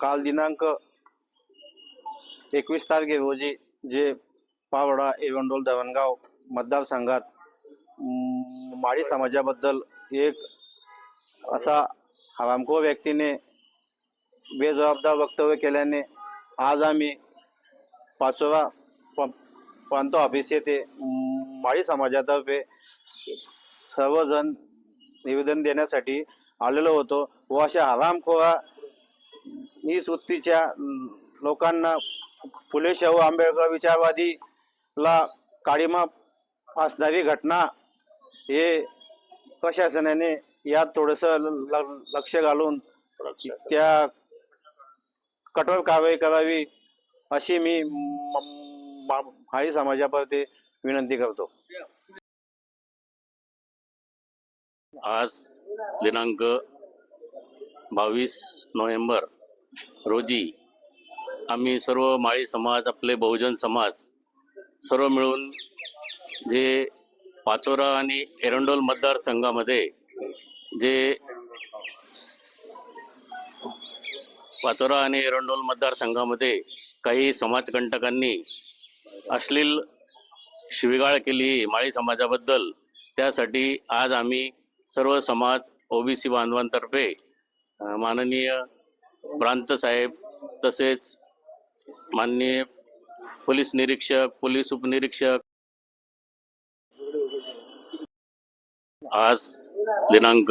काल दिनांक एकवीस तारखे रोजी जे पावडा एवंडोल धवणगाव मतदारसंघात माळी समाजाबद्दल एक असा हरामखोर व्यक्तीने बेजबाबदार वक्तव्य केल्याने आज आम्ही पाचोरा प- प्रांत ऑफिस येथे माळी समाजातर्फे सर्वजण निवेदन देण्यासाठी आलेलो होतो. व अशा हरामखोरा नीच वृत्तीच्या लोकांना फुले शाहू आंबेडकर विचारवादीला काळीमा फासणारी घटना हे प्रशासनाने यात थोडंसं लक्ष घालून त्या कठोर कारवाई करावी अशी म- माळी समाजाप्रती विनंती करतो. आज दिनांक बावीस नोव्हेंबर रोजी आम्ही सर्व माळी समाज आपले बहुजन समाज सर्व मिळून जे पाचोरा आणि एरंडोल मतदारसंघामध्ये जे पाचोरा आणि एरंडोल मतदारसंघामध्ये काही समाजकंटकांनी अश्लील शिवीगाळ केली माळी समाजाबद्दल त्यासाठी आज आम्ही सर्व समाज ओबीसी बांधवांतर्फे माननीय प्रांत साहेब तसेच माननीय पोलीस निरीक्षक पोलीस उपनिरीक्षक. आज दिनांक